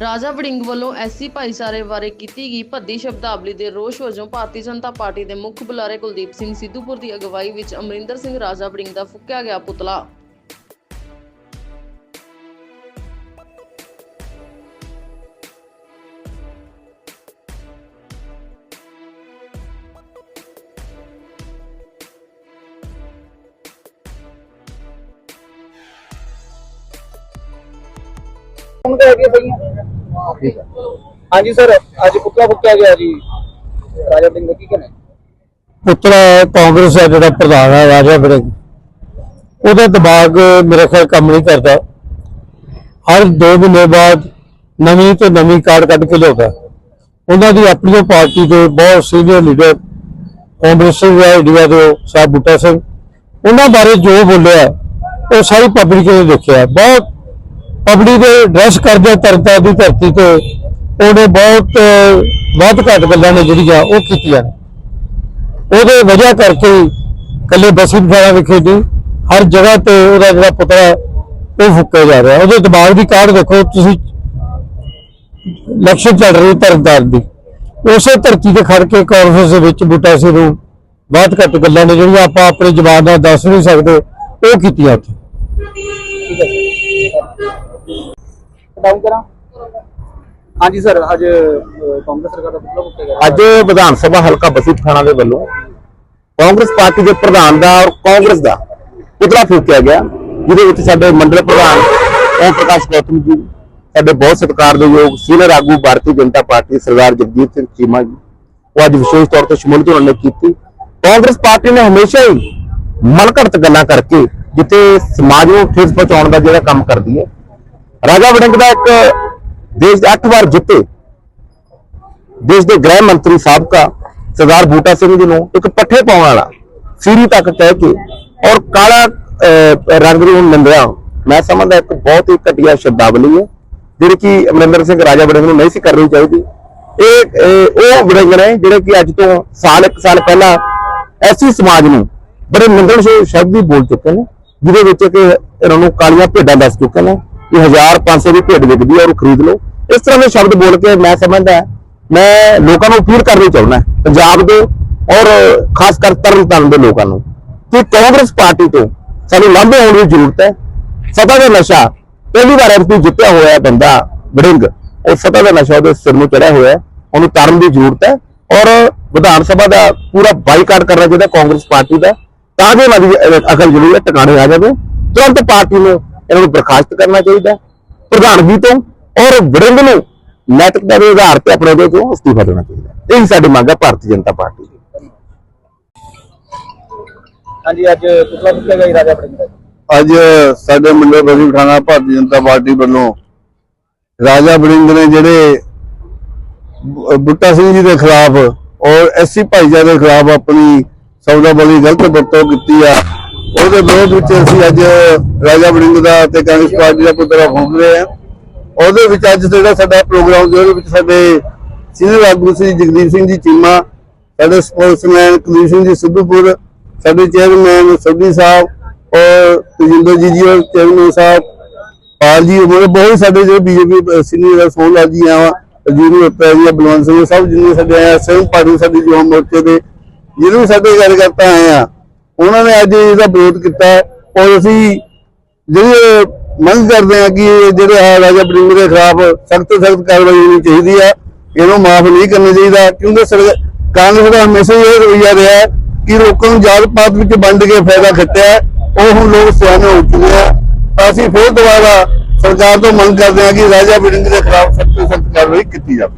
ਰਾਜਾ ਵੜਿੰਗ ਵੱਲੋਂ ਐਸੀ ਭਾਈਚਾਰੇ ਬਾਰੇ ਕੀਤੀ ਗਈ ਭੱਦੀ ਸ਼ਬਦਾਵਲੀ ਦੇ ਰੋਸ਼ ਵਜੋਂ ਭਾਰਤੀ ਜਨਤਾ ਪਾਰਟੀ ਦੇ ਮੁੱਖ ਬੁਲਾਰੇ ਕੁਲਦੀਪ ਸਿੰਘ ਸਿੱਧੂਪੁਰ ਦੀ ਅਗਵਾਈ ਵਿੱਚ ਅਮਰਿੰਦਰ ਸਿੰਘ ਰਾਜਾ ਵੜਿੰਗ ਦਾ ਫੂਕਿਆ ਗਿਆ ਪੁਤਲਾ। ਹੁਣ ਤਾਂ ਹੈਗੇ ਪਈਆਂ ਠੀਕ ਹੈ ਹਾਂਜੀ ਸਰ, ਅੱਜ ਪੁੱਤਲਾ ਫੁੱਕਿਆ ਗਿਆ ਜੀ। ਰਾਜਾ ਸਿੰਘ ਦਾ ਕੀ ਕਹਿਣਾ ਹੈ? ਪੁੱਤਰਾ ਕਾਂਗਰਸ ਦਾ ਜਿਹੜਾ ਪ੍ਰਧਾਨ ਹੈ, ਰਾਜਾ ਵੜਿੰਗ ਉਹਦਾ ਦਿਮਾਗ ਮੇਰੇ ਖਿਆਲ ਕੰਮ ਨਹੀਂ ਕਰਦਾ। ਹਰ 2 ਮਹੀਨੇ ਬਾਅਦ ਨਵੀਂ ਤੋਂ ਨਵੀਂ ਕਾਰਡ ਕੱਢ ਕੇ ਲਿਆਉਂਦਾ। ਉਹਨਾਂ ਦੀ ਆਪਣੀ ਪਾਰਟੀ ਦੇ ਬਹੁਤ ਸੀਨੀਅਰ ਲੀਡਰ ਕਾਂਗਰਸ ਦੇ ਇੰਡੀਆ ਦੇ ਸਾਹਿਬ ਬੂਟਾ ਸਿੰਘ। ਉਹਨਾਂ ਬਾਰੇ ਜੋ ਬੋਲਿਆ, ਉਹ ਸਾਰੀ ਪਬਲਿਕ ਨੇ ਦੇਖਿਆ। ਬਹੁਤ ਪਬੜੀ ਦੇ ਡਰੈਸ ਕਰਦੇ ਤਰਤਾ ਦੀ ਧਰਤੀ ਤੇ ਉਹਨੇ ਬਹੁਤ ਬਹੁਤ ਘੱਟ ਗੱਲਾਂ ਨੇ ਜਿਹੜੀਆਂ ਉਹ ਕੀਤੀਆਂ ਨੇ। ਉਹਦੇ ਵਜ੍ਹਾ ਕਰਕੇ ਹੀ ਕੱਲੇ ਬਸੀ ਵਿਖੇ ਨਹੀਂ, ਹਰ ਜਗ੍ਹਾ ਤੇ ਉਹਦਾ ਜਿਹੜਾ ਪੁਤਲਾ ਉਹ ਫੁੱਕਿਆ ਜਾ ਰਿਹਾ। ਉਹਦੇ ਦਿਮਾਗ ਦੀ ਕਾਢ ਦੇਖੋ, ਤੁਸੀਂ ਇਲੈਕਸ਼ਨ ਚੱਲ ਰਹੀ ਤਰਨਤਾਰ ਦੀ। ਉਸੇ ਧਰਤੀ ਤੇ ਖੜ ਕੇ ਕਾਨਫਰੰਸ ਦੇ ਵਿੱਚ ਬੂਟਾ ਸਿੰਘ ਨੂੰ ਬਹੁਤ ਘੱਟ ਗੱਲਾਂ ਨੇ ਜਿਹੜੀਆਂ ਆਪਾਂ ਆਪਣੇ ਜ਼ਬਾਨ ਨਾਲ ਦੱਸ ਨਹੀਂ ਸਕਦੇ, ਉਹ ਕੀਤੀਆਂ ਉੱਥੇ। ਡਾਊਨ ਕਰਾਂ? ਹਾਂਜੀ ਸਰ ਅੱਜ ਅਹ, ਕਾਂਗਰਸ ਸਰਕਾਰ ਦਾ ਪੁੱਤਲਾ ਫੁੱਕਿਆ ਗਿਆ। ਅੱਜ ਵਿਧਾਨ ਸਭਾ ਹਲਕਾ ਬਸੀ ਪਠਾਣਾ ਦੇ ਵੱਲੋਂ ਕਾਂਗਰਸ ਪਾਰਟੀ ਦੇ ਪ੍ਰਧਾਨ ਦਾ ਔਰ ਕਾਂਗਰਸ ਦਾ ਪੁਤਲਾ ਫੂਕਿਆ ਗਿਆ ਜਿਹਦੇ ਵਿੱਚ ਸਾਡੇ ਮੰਡਲ ਪ੍ਰਧਾਨ ਓਮ ਪ੍ਰਕਾਸ਼ ਗੌਤਮ ਜੀ ਸਾਡੇ ਬਹੁਤ ਸਤਿਕਾਰਯੋਗ ਸੀਨੀਅਰ ਆਗੂ ਭਾਰਤੀ ਜਨਤਾ ਪਾਰਟੀ ਸਰਦਾਰ ਜਗਜੀਤ ਸਿੰਘ ਚੀਮਾ ਜੀ ਉਹ ਅੱਜ ਵਿਸ਼ੇਸ਼ ਤੌਰ ਤੇ ਸ਼ਮੂਲੀਅਤ ਉਹਨਾਂ ਨੇ ਕੀਤੀ। ਕਾਂਗਰਸ ਪਾਰਟੀ ਨੇ ਹਮੇਸ਼ਾ ਹੀ ਮਨਘੜਤ ਗੱਲਾਂ ਕਰਕੇ ਜਿੱਥੇ ਸਮਾਜ ਨੂੰ ਠੇਸ ਪਹੁੰਚਾਉਣ ਦਾ ਜਿਹੜਾ ਕੰਮ ਕਰਦੀ ਹੈ ਰਾਜਾ ਵੜਿੰਗ ਦਾ ਇੱਕ ਦੇਸ਼ ਦੇ 8 ਵਾਰ ਜਿੱਤੇ। ਦੇਸ਼ ਦੇ ਗ੍ਰਹਿ ਮੰਤਰੀ ਸਾਬਕਾ ਸਰਦਾਰ ਬੂਟਾ ਸਿੰਘ ਜੀ ਨੂੰ ਇੱਕ ਪੱਠੇ ਪਾਉਣ ਵਾਲਾ ਸੀਰੀ ਤੱਕ ਕਹਿ ਕੇ ਔਰ ਕਾਲਾ ਅਹ, ਰੰਗ ਨੂੰ ਨਿੰਦਿਆ। ਮੈਂ ਸਮਝਦਾ ਇੱਕ ਬਹੁਤ ਹੀ ਘਟੀਆ ਸ਼ਬਦਾਵਲੀ ਹੈ ਜਿਹੜੀ ਕਿ ਅਮਰਿੰਦਰ ਸਿੰਘ ਰਾਜਾ ਵੜਿੰਗ ਨੂੰ ਨਹੀਂ ਸੀ ਕਰਨੀ ਚਾਹੀਦੀ। ਇਹ ਉਹ ਵੜਿੰਗ ਨੇ ਜਿਹੜੇ ਕਿ ਅੱਜ ਤੋਂ ਸਾਲ ਇੱਕ ਸਾਲ ਪਹਿਲਾਂ ਐਸੀ ਸਮਾਜ ਨੂੰ ਬੜੇ ਨਿੰਦਣਯੋਗ ਸ਼ਬਦ ਵੀ ਬੋਲ ਚੁੱਕੇ ਨੇ ਜਿਹਦੇ ਵਿੱਚ ਕਿ ਇਹਨਾਂ ਨੂੰ ਕਾਲੀਆਂ ਭੇਡਾਂ ਦੱਸ ਚੁੱਕੇ ਨੇ। ਕਿ 1500 ਦੀ ਭੇਡ ਵਿਕਦੀ ਹੈ ਔਰ ਖਰੀਦ ਲਓ। ਇਸ ਤਰ੍ਹਾਂ ਦੇ ਸ਼ਬਦ ਬੋਲ ਕੇ ਮੈਂ ਸਮਝਦਾ ਮੈਂ ਲੋਕਾਂ ਨੂੰ ਅਪੀਲ ਕਰਨੀ ਚਾਹੁੰਦਾ ਪੰਜਾਬ ਦੇ ਔਰ ਖਾਸ ਕਰ ਤਰਨਤਾਰਨ ਦੇ ਲੋਕਾਂ ਨੂੰ ਕਿ ਕਾਂਗਰਸ ਪਾਰਟੀ ਤੋਂ ਸਾਨੂੰ ਲਾਂਭੇ ਹੋਣ ਦੀ ਜ਼ਰੂਰਤ ਹੈ। ਸਤਾ ਦਾ ਨਸ਼ਾ ਪਹਿਲੀ ਵਾਰ ਐਮਪੀ ਜਿੱਤਿਆ ਹੋਇਆ ਬੰਦਾ ਵੜਿੰਗ ਉਹ ਸਤਾ ਦਾ ਨਸ਼ਾ ਉਹਦੇ ਸਿਰ ਨੂੰ ਚੜਿਆ ਹੋਇਆ ਉਹਨੂੰ ਤਾਰਨ ਦੀ ਜ਼ਰੂਰਤ ਹੈ। ਔਰ ਵਿਧਾਨ ਸਭਾ ਦਾ ਪੂਰਾ ਬਾਈਕਾਟ ਕਰਨਾ ਚਾਹੀਦਾ ਕਾਂਗਰਸ ਪਾਰਟੀ ਦਾ ਤਾਂ ਜੋ ਉਹਨਾਂ ਦੀ ਅਹ, ਅਕਲ ਜਿਹੜੀ ਹੈ ਟਿਕਾਣੇ ਆ ਜਾਵੇ। ਤੁਰੰਤ ਪਾਰਟੀ ਨੂੰ ਇਹਨਾਂ ਨੂੰ ਬਰਖਾਸਤ ਕਰਨਾ ਚਾਹੀਦਾ ਹੈ। ਪ੍ਰਧਾਨਗੀ ਤੋਂ ਔਰ ਵੜਿੰਗ ਨੂੰ ਨੈਤਿਕਤਾ ਦੇ ਆਧਾਰ ਤੇ ਆਪਣੇ ਉਹਦੇ ਤੋਂ ਅਸਤੀਫਾ ਦੇਣਾ ਚਾਹੀਦਾ ਇਹ ਸਾਡੀ ਮੰਗ ਹੈ ਭਾਰਤੀ ਜਨਤਾ ਪਾਰਟੀ ਦੀ। ਹਾਂਜੀ ਅੱਜ ਪੁੱਤਲਾ ਰਾਜਾ ਦਾ ਸਾਡੇ ਮੰਡਲ ਬਸੀ ਪਠਾਣਾ ਭਾਰਤੀ ਜਨਤਾ ਪਾਰਟੀ ਵੱਲੋਂ ਰਾਜਾ ਵੜਿੰਗ ਨੇ ਜਿਹੜੇ ਬੁੱਟਾ ਸਿੰਘ ਜੀ ਦੇ ਖਿਲਾਫ ਔਰ ਐਸੀ ਭਾਈਚਾਰੇ ਦੇ ਖਿਲਾਫ ਆਪਣੀ ਸੌਦਾਬਾਜ਼ੀ ਗਲਤ ਵਰਤੋਂ ਕੀਤੀ ਆ ਉਹਦੇ ਵਿਰੋਧ ਵਿੱਚ ਅਸੀਂ ਅੱਜ ਰਾਜਾ ਵੜਿੰਗ ਦਾ ਤੇ ਕਾਂਗਰਸ ਪਾਰਟੀ ਦਾ ਪੁਤਲਾ ਫੂਕ ਰਹੇ ਆ ਉਹਦੇ ਵਿੱਚ ਅੱਜ ਜਿਹੜਾ ਸਾਡਾ ਪ੍ਰੋਗਰਾਮ ਜਿਹਦੇ ਵਿੱਚ ਸਾਡੇ ਸੀਨੀਅਰ ਆਗੂ ਸੀ ਜਗਦੀਪ ਸਿੰਘ ਜੀ ਚੀਮਾ, ਸਾਡੇ ਸਪੋਰਟਸਮੈਨ ਕੁਲਦੀਪ ਸਿੰਘ ਜੀ ਸਿੱਧੂਪੁਰ, ਸਾਡੇ ਚੇਅਰਮੈਨ ਸਬਦੀ ਸਾਹਿਬ ਔਰ ਤਜਿੰਦਰ ਜੀ ਜੀ ਔਰ ਚੇਅਰਮੈਨ ਸਾਹਿਬ, ਪਾਲ ਜੀ ਉਹਨਾਂ ਬਹੁਤ ਸਾਡੇ ਜਿਹੜੇ ਬੀਜੇਪੀ ਸੀਨੀਅਰ ਸੋਹਣ ਲਾਲ ਜੀ ਆ ਜਿਹਨੂੰ ਉੱਤੇ ਬਲਵੰਤ ਸਿੰਘ ਸਭ ਜਿੰਨੇ ਸਾਡੇ ਆਏ ਸੇਮ ਪਾਰਟੀ ਸਾਡੀ ਜੋ ਮੋਰਚੇ ਦੇ, ਜਿਹਨੂੰ ਵੀ ਸਾਡੇ ਕਾਰਜਕਰਤਾ ਆਏ ਆ ਉਹਨਾਂ ਨੇ ਅੱਜ ਇਹਦਾ ਵਿਰੋਧ ਕੀਤਾ ਔਰ ਅਸੀਂ ਜਿਹੜੀ ਮੰਗ ਕਰਦੇ ਆ ਕਿ ਇਹ ਜਿਹੜੇ ਹੈ ਰਾਜਾ ਬਰਿੰਗ ਦੇ ਖਿਲਾਫ ਸਖਤ ਸਖਤ ਕਾਰਵਾਈ ਹੋਣੀ ਚਾਹੀਦੀ ਆ, ਇਹਨੂੰ ਮਾਫ ਨਹੀਂ ਕਰਨਾ ਚਾਹੀਦਾ, ਕਿਉਂਕਿ ਸਰਕਾਰ ਕਾਂਗਰਸ ਦਾ ਹਮੇਸ਼ਾ ਹੀ ਇਹ ਰਵੱਈਆ ਰਿਹਾ ਕਿ ਲੋਕਾਂ ਨੂੰ ਜਾਤ ਪਾਤ ਵਿੱਚ ਵੰਡ ਕੇ ਫਾਇਦਾ ਖੱਟਿਆ, ਉਹ ਹੁਣ ਲੋਕ ਸਿਆਣੇ ਹੋ ਚੁੱਕੇ ਆ। ਤਾਂ ਅਸੀਂ ਫਿਰ ਦੁਬਾਰਾ ਸਰਕਾਰ ਤੋਂ ਮੰਗ ਕਰਦੇ ਹਾਂ ਕਿ ਰਾਜਾ ਬਰਿੰਗ ਦੇ ਖਿਲਾਫ ਸਖਤ ਸਖਤ ਕਾਰਵਾਈ ਕੀਤੀ ਜਾਵੇ।